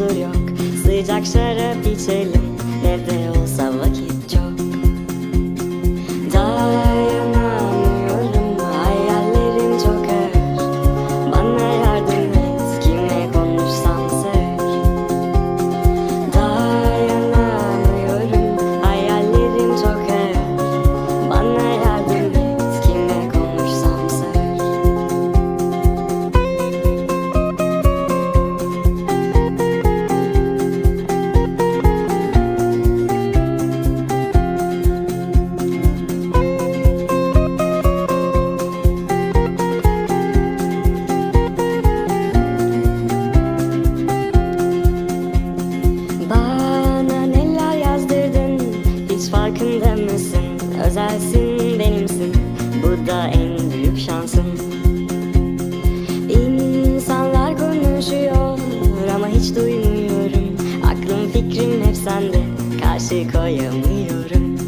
huzur yok. Sıcak şarap içelim. Evde olsa var da en büyük şansım. İnsanlar konuşuyor Ama hiç duymuyorum. Aklım fikrim hep sende Karşı koyamıyorum